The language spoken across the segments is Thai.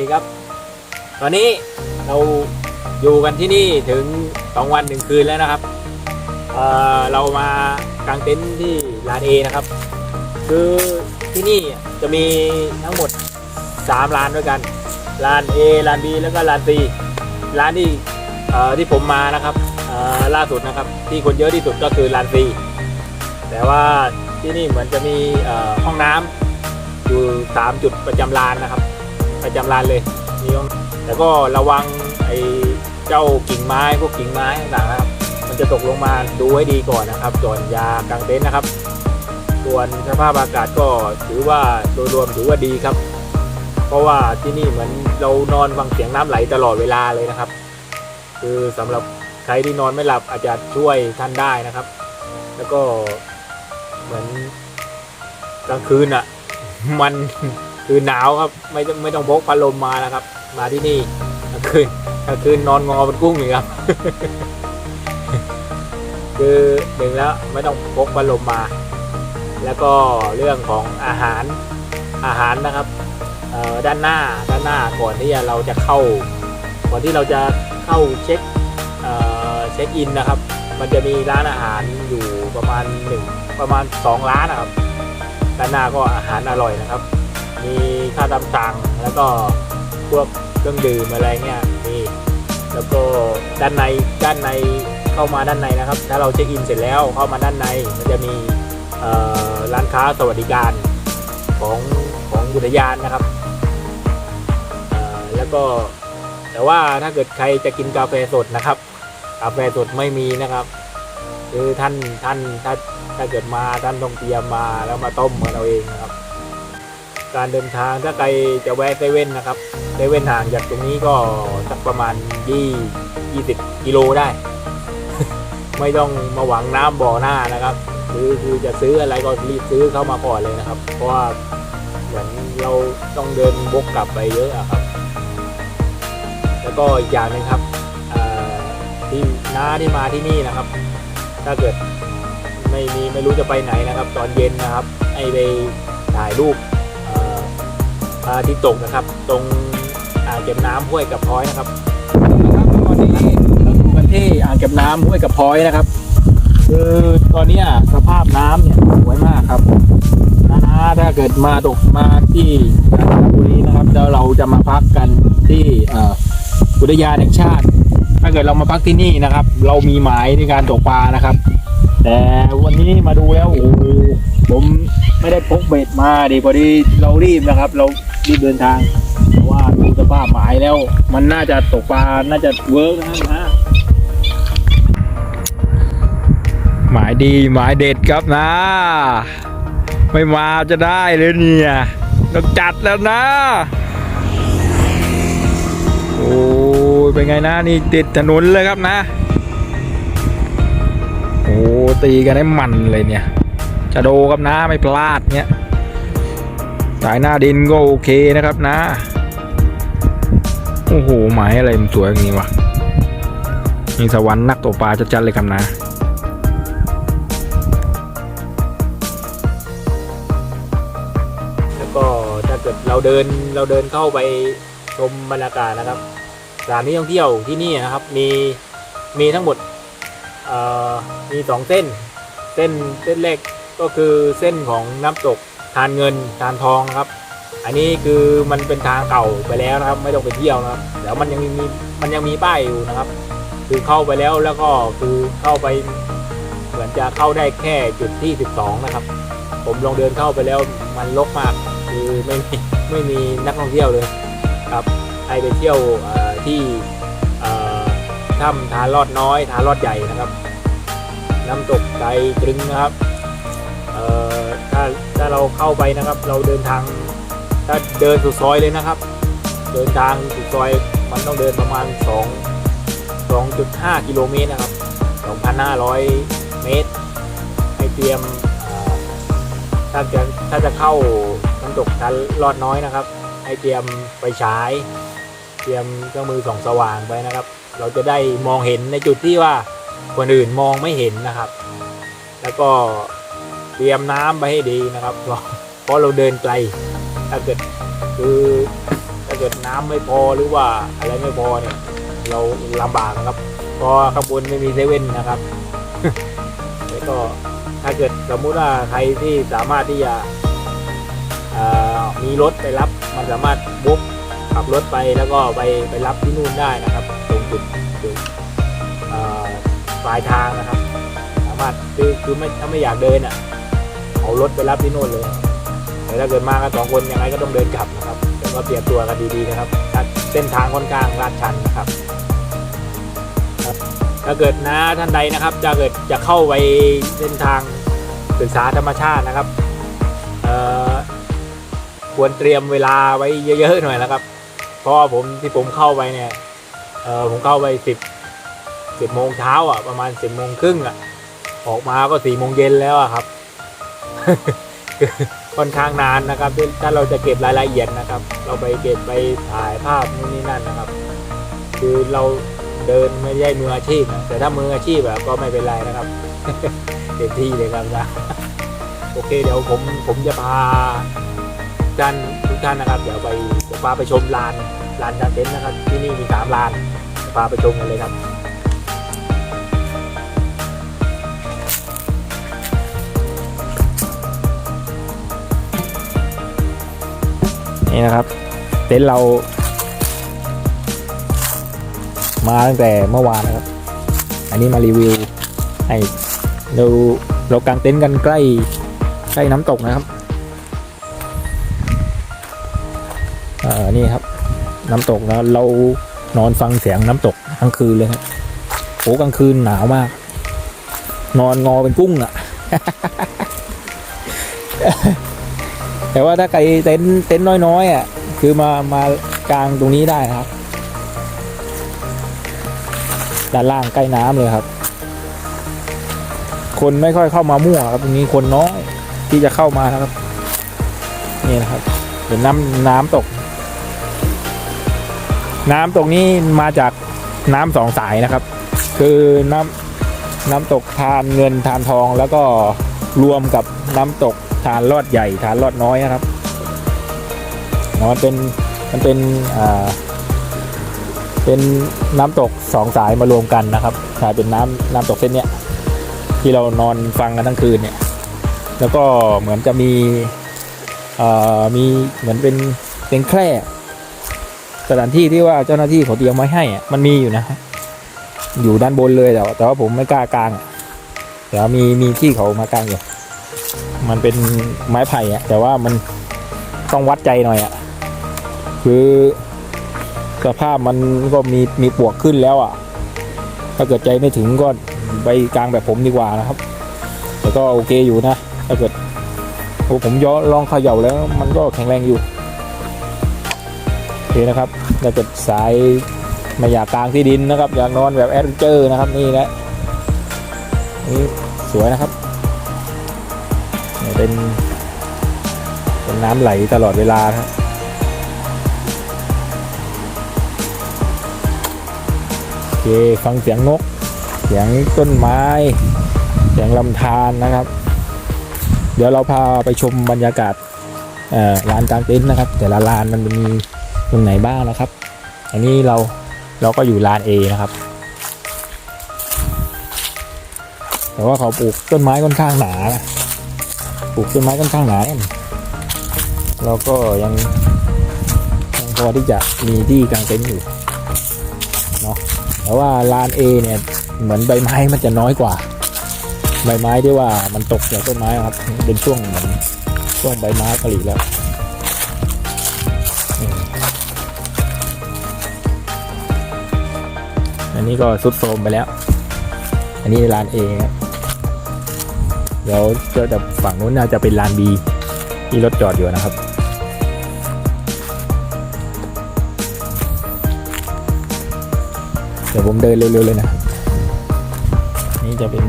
เคครับ ตอนนี้เราอยู่กันที่นี่ถึงสองวันหนึ่งคืนแล้วนะครับเเรามากางเต็นท์ที่ลานเอนะครับ คือที่นี่จะมีทั้งหมด3ร้านด้วยกันร้าน A ร้าน B แล้วก็ร้าน C ร้านที่ที่ผมมานะครับล่าสุดนะครับ ที่คนเยอะที่สุดก็คือร้าน C แต่ว่าที่นี่เหมือนจะมีห้องน้ำอยู่ 3 จุดประจำลานนะครับ ประจำลานเลยมีห้องแต่ก็ระวังไอ้เจ้ากิ่งไม้พวกกิ่งไม้ต่างๆนะครับ มันจะตกลงมาดูให้ดีก่อนนะครับก่อนยากางเต็นท์นะครับ ส่วนสภาพอากาศก็ถือว่าโดยรวมถือว่าดีครับ เพราะว่าที่นี่เหมือนเรานอนฟังเสียงน้ำไหลตลอดเวลาเลยนะครับ คือสำหรับใครที่นอนไม่หลับอาจจะช่วยท่านได้นะครับ แล้วก็เหมือนกลางคืนอะ มัน คือหนาวครับ ไม่ไม่ต้องพกพัดลมมานะครับ มาที่นี่กลางคืนกลางคืนนอนงอเป็นกุ้งเลยครับ คือหนึ่งแล้วไม่ต้องพกพัดลมมา แล้วก็เรื่องของอาหารอาหารนะครับด้านหน้าด้านหน้าก่อนที่เราจะเข้า ก่อนที่เราจะเข้าเช็คเเช็คอินนะครับ มันจะมีร้านอาหารอยู่ประมาณหนึ่งประมาณสองร้านนะครับด้านหน้าก็อาหารอร่อยนะครับ มีข้าวตำสั่งแล้วก็พวกเครื่องดื่มอะไรเงี้ยมีแล้วก็ด้านในด้านในเข้ามาด้านในนะครับ ถ้าเราเช็คอินเสร็จแล้วเข้ามาด้านในมันจะมีร้านค้าสวัสดิการของของอุทยานนะครับแล้วก็แต่ว่าถ้าเกิดใครจะกินกาแฟสดนะครับ กาแฟสดไม่มีนะครับคือท่านท่านถ้าถ้าเกิดมาท่านต้องเตรียมมาแล้วมาต้มกันเอาเองนะครับ การเดินทางถ้าใครจะแวะเซเว่นนะครับเซเว่นห่างจากตรงนี้ก็สักประมาณยี่ยี่สิบกิโลได้ ไม่ต้องมาหวังน้ำบ่อหน้านะครับคือคือจะซื้ออะไรก็รีบซื้อเข้ามาก่อนเลยนะครับ เพราะว่าเหมือนเราต้องเดินบกกลับไปเยอะอะครับ แล้วก็อีกอย่างหนึ่งครับที่น้าที่มาที่นี่นะครับ ถ้าเกิดไม่มีไม่รู้จะไปไหนนะครับ ตอนเย็นนะครับ ให้ไปถ่ายรูป ระอาทิตย์ตกนะครับ ตรงอ่างเก็บน้ำห้วยกับพ้อยนะครับนะครับตอนนี้เราอยู่กันที่อ่างเก็บน้ำห้วยกับพ้อยนะครับ คือตอนนี้สภาพน้ำเนี่ยสวยมากครับนะถ้าเกิดมาตกมาที่กาญจนบุรีนะครับแล้วเราจะมาพักกันที่อุทยานแห่งชาติ ถ้าเกิดเรามาพักที่นี่นะครับ เรามีหมายในการตกปลานะครับ แต่วันนี้มาดูแล้วโอ้ ผมไม่ได้พกเบ็ดมาดิพอดีเรารีบนะครับ เรารีบเดินทางเพราะว่าดูสภาพหมายแล้ว มันน่าจะตกปลาน่าจะเวิร์กนะนะหมายดีหมายเด็ดครับนะ ไม่มาจะได้เลยเนี่ยต้องจัดแล้วนะ โอ้ยเป็นไงนะนี่ติดถนนเลยครับนะ โอ้ตีกันให้มันเลยเนี่ย จะโดครับนะไม่พลาดเนี่ยสายหน้าดินก็โอเคนะครับนะ โอ้โหหมายอะไรมันสวยอย่างนี้วะนี่สวรรค์นักตกปลาจัดๆเลยครับนะแล้วก็ถ้าเกิดเราเดินเราเดินเข้าไปชมบรรยากาศนะครับสถานที่ท่องเที่ยวที่นี่นะครับ มีมีทั้งหมดมีสองเส้น เส้นเส้นแรก ก็คือเส้นของน้ำตกทานเงินทานทองนะครับ อันนี้คือมันเป็นทางเก่าไปแล้วนะครับ ไม่ต้องไปเที่ยวนะครับเดี๋ยวมันยังมีมันยังมีป้ายอยู่นะครับ คือเข้าไปแล้วแล้วก็คือเข้าไปเหมือนจะเข้าได้แค่จุดที่ 12 นะครับ ผมลองเดินเข้าไปแล้วมันรกมากคือไม่มีไม่มีนักท่องเที่ยวเลยครับใครไปเที่ยวที่ถ้ำทานลอดน้อยทานลอดใหญ่นะครับ น้ำตกใจตรึงนะครับ ถ้าถ้าเราเข้าไปนะครับ เราเดินทางถ้าเดินสุดซอยเลยนะครับ เดินทางสุดซอยมันต้องเดินประมาณ 2 2.5 กิโลเมตรนะครับ 2,500 เมตร ให้เตรียมถ้าจะถ้าจะเข้าน้ำตกทานลอดน้อยนะครับ ให้เตรียมไปฉาย เตรียมเครื่องมือส่องสว่างไปนะครับ เราจะได้มองเห็นในจุดที่ว่าคนอื่นมองไม่เห็นนะครับ แล้วก็ เตรียมน้ำไปให้ดีนะครับ เพราะเพราะเราเดินไกล ถ้าเกิดคือถ้าเกิดน้ำไม่พอหรือว่าอะไรไม่พอเนี่ย เราลำบากนะครับ เพราะข้างบนไม่มีเซเว่นนะครับแล้วก็ถ้าเกิดสมมุติว่าใครที่สามารถที่จะมีรถไปรับมันสามารถบุ๊กขับรถไปแล้วก็ไปไปรับที่นู่นได้นะครับ ตรงจุดจุดเอ่อปลายทางนะครับ สามารถคือคือไม่ถ้าไม่อยากเดินอะ รถไปรับที่นู่นเลยแต่ถ้าเกิดมากันสองคนยังไงก็ต้องเดินกลับนะครับแต่ก็เตรียมตัวกันดีๆนะครับเส้นทางค่อนข้างลาดชันนะครับ ถ้าเกิดนะท่านใดนะครับ จะเกิดจะเข้าไปเส้นทางศึกษาธรรมชาตินะครับเอ่อควรเตรียมเวลาไว้เยอะๆหน่อยนะครับ เพราะผมที่ผมเข้าไปเนี่ยเออผมเข้าไปสิบสิบโมงเช้าอะประมาณสิบโมงครึ่งอะออกมาก็สี่โมงเย็นแล้วอะครับ ค่อนข้างนานนะครับที่ถ้าเราจะเก็บรายละเอียดนะครับ เราไปเก็บไปถ่ายภาพนู่นนี่นั่นนะครับ คือเราเดินไม่ได้มืออาชีพนะแต่ถ้ามืออาชีพอะก็ไม่เป็นไรนะครับเต็มที่เลยครับนะโอเคเดี๋ยวผมผมจะพาท่านทุกท่านนะครับ เดี๋ยวไปเดี๋ยวพาไปชมลานลานการเต็นท์นะครับ ที่นี่มีสามลานพาไปชมกันเลยครับ นี่นะครับ เต็นท์เรา มาตั้งแต่เมื่อวานนะครับ อันนี้มารีวิวให้เราเรากางเต็นท์กันใกล้ใกล้น้ำตกนะครับเอ่อนี่ครับ น้ำตกนะเรานอนฟังเสียงน้ำตกทั้งคืนเลยครับโอ้กลางคืนหนาวมาก นอนงอเป็นกุ้งอะ่ะ แต่ว่าถ้าใครเต็นเต็นน้อยๆอะคือมามากลางตรงนี้ได้นะครับ ด้านล่างใกล้น้ำเลยครับ คนไม่ค่อยเข้ามามั่วครับตรงนี้คนน้อยที่จะเข้ามานะครับนี่นะครับเห็นน้ำน้ำตก น้ำตรงนี้มาจากน้ำสองสายนะครับ คือน้ำน้ำตกทานเงินทานทองแล้วก็รวมกับน้ำตก ทานลอดใหญ่ทานลอดน้อยนะครับมันเป็นมันเป็นอ่าเป็นน้ำตกสองสายมารวมกันนะครับกลายเป็นน้ำน้ำตกเส้นเนี้ยที่เรานอนฟังกันทั้งคืนเนี่ย แล้วก็เหมือนจะมีเอ่อมีเหมือนเป็นเป็นแคร่สถานที่ที่ว่าเจ้าหน้าที่เขาเตรียมไว้ให้อะมันมีอยู่นะอยู่ด้านบนเลยแต่ว่าแต่ว่าผมไม่กล้ากางแต่ว่ามีมีที่เขามากางอยู่ มันเป็นไม้ไผ่อะแต่ว่ามันต้องวัดใจหน่อยอะคือสภาพมันก็มีมีปวกขึ้นแล้วอะถ้าเกิดใจไม่ถึงก็ไปกลางแบบผมดีกว่านะครับ แต่ก็โอเคอยู่นะ ถ้าเกิดโอผมย้อลองเขย่าแล้วมันก็แข็งแรงอยู่โอเคนะครับถ้าเกิดสายไม่อยากกลางที่ดินนะครับ อยากนอนแบบแอดเจอร์นะครับนี่แหละนี่สวยนะครับ เป็นเป็นน้ำไหลตลอดเวลาครับโอเคฟังเสียงนก เสียงต้นไม้ เสียงลำธารนะครับ เดี๋ยวเราพาไปชมบรรยากาศลานกลางเต็นท์นะครับ แต่ละลานมันมีตรงไหนบ้างนะครับ อันนี้เราเราก็อยู่ลาน A นะครับแต่ว่าเขาปลูกต้นไม้ค่อนข้างหนานะ ปลูกต้นไม้ค่อนข้างหนาแน่นเราก็ยังยังพอที่จะมีที่กางเต็นท์อยู่เนาะแต่ว่าลาน A เนี่ยเหมือนใบไม้มันจะน้อยกว่า ใบไม้ที่ว่ามันตกจากต้นไม้ครับเป็นช่วงเหมือนช่วงใบไม้ผลิแล้วอันนี้ก็สุดโทมไปแล้ว อันนี้ลาน A ครับ เดี๋ยวจะฝั่งนู้นน่าจะเป็นลาน B ที่รถจอดอยู่นะครับ เดี๋ยวผมเดินเร็วๆเลยนะ นี่จะเป็นเ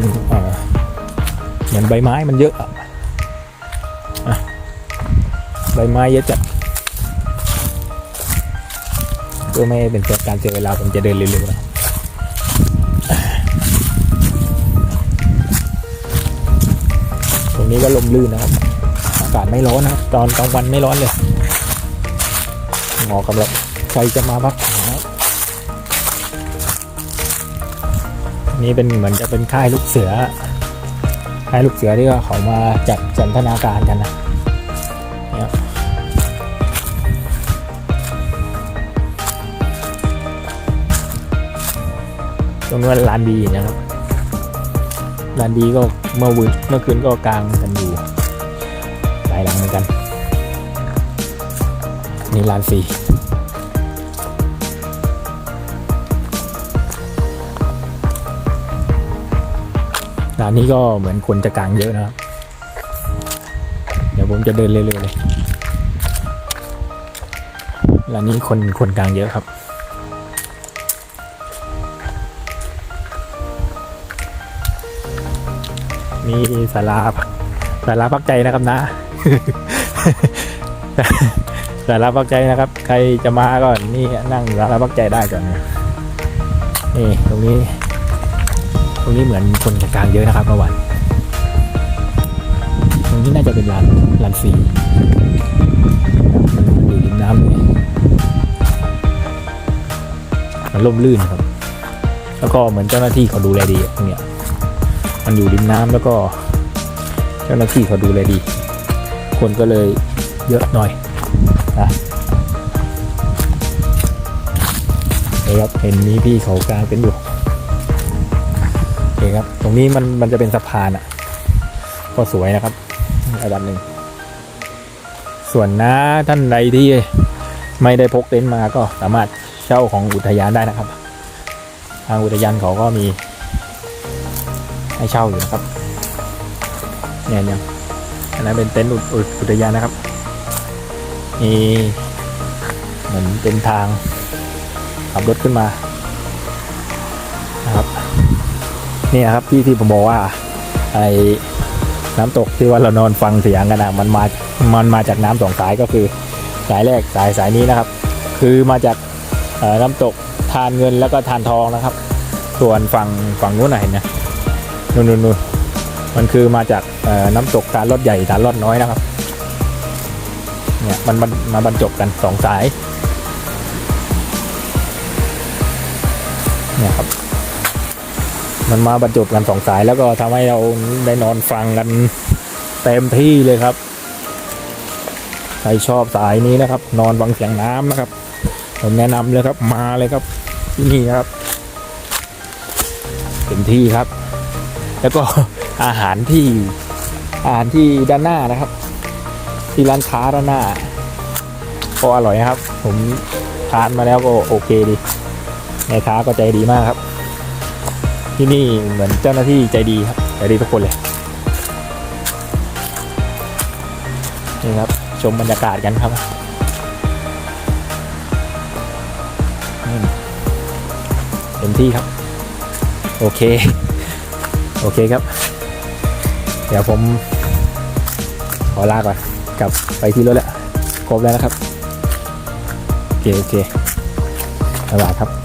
หมือนใบไม้มันเยอะอะใบไม้เยอะจัดเพื่อไม่เป็นการเจอเวลาผมจะเดินเร็วๆนะ นี้ก็ลมลื่นนะครับ อากาศไม่ร้อนนะครับ ตอนกลางวันไม่ร้อนเลยเหมาะกับใครจะมาพักผ่อนนะนี่เป็นเหมือนจะเป็นค่ายลูกเสือ ค่ายลูกเสือที่ว่าเขามาจัดสันทนาการกันนะตรงนี้นลานดีนะครับลานดีก็ เมื่อวันเมื่อคืนก็กลางกันอยู่หลายหลังเหมือนกันนี่ลานสี่ร้านนี้ก็เหมือนคนจะกลางเยอะนะครับ เดี๋ยวผมจะเดินเรื่อยๆเลยร้านนี้คนคนกลางเยอะครับ มีศาลาศาลาพักใจนะครับนะศาลาพักใจนะครับ ใครจะมาก็นี่นั่งศาลาพักใจได้ก่อนนะนี่ตรงนี้ ตรงนี้เหมือนคนจะกลางเยอะนะครับเมื่อวานตรงนี้น่าจะเป็นลานลานฟรีมันอยู่ริมน้ำเลยมันล่มลื่นครับ แล้วก็เหมือนเจ้าหน้าที่เขาดูแลดีตรงเนี้ย มันอยู่ริมน้ำแล้วก็เจ้าหน้าที่เขาดูแลดี คนก็เลยเยอะหน่อยนะนี่ครับเห็นนี้พี่เขากลางเป็นอยู่โอเคครับ ตรงนี้มันมันจะเป็นสะพานอะ ก็สวยนะครับระดับหนึ่ง ส่วนน้าท่านใดที่ไม่ได้พกเต็นท์มาก็สามารถเช่าของอุทยานได้นะครับ ทางอุทยานเขาก็มี ให้เช่าอยู่นะครับเนี่ยเนี่ยอันนั้นเป็นเต็นท์อุทยานนะครับมีเหมือนเป็นทางขับรถขึ้นมานะครับนี่นครับที่ที่ผมบอกว่าไอ้น้ำตกที่ว่าเรานอนฟังเสียงกันนะมันมามันมาจากน้ำสองสายก็คือสายแรกสายสายนี้นะครับ คือมาจากน้ำตกทานเงินแล้วก็ทานทองนะครับ ส่วนฝั่งฝั่งนู้นนะเห็นไหมนู่น นู่นนู่นมันคือมาจากน้ำตกตาลอดใหญ่ตาลอดน้อยนะครับ เนี่ยมันมันมาบรรจบกันสองสาย เนี่ยครับ มันมาบรรจบกันสองสายแล้วก็ทำให้เราได้นอนฟังกันเต็มที่เลยครับ ใครชอบสายนี้นะครับ นอนฟังเสียงน้ำนะครับ ผมแนะนำเลยครับมาเลยครับที่นี่นะครับเต็มที่ครับ แล้วก็อาหารที่อาหารที่ด้านหน้านะครับ ที่ร้านค้าด้านหน้าก็อร่อยนะครับ ผมทานมาแล้วก็โอเคดีแม่ค้าก็ใจดีมากครับ ที่นี่เหมือนเจ้าหน้าที่ใจดีครับใจดีทุกคนเลยนี่ครับชมบรรยากาศกันครับเต็มที่ครับ โอเค โอเคครับ เดี๋ยวผมขอลาก่อนกลับไปที่รถแล้ว ครบแล้วนะครับ โอเคโอเคบ๊ายบายครับ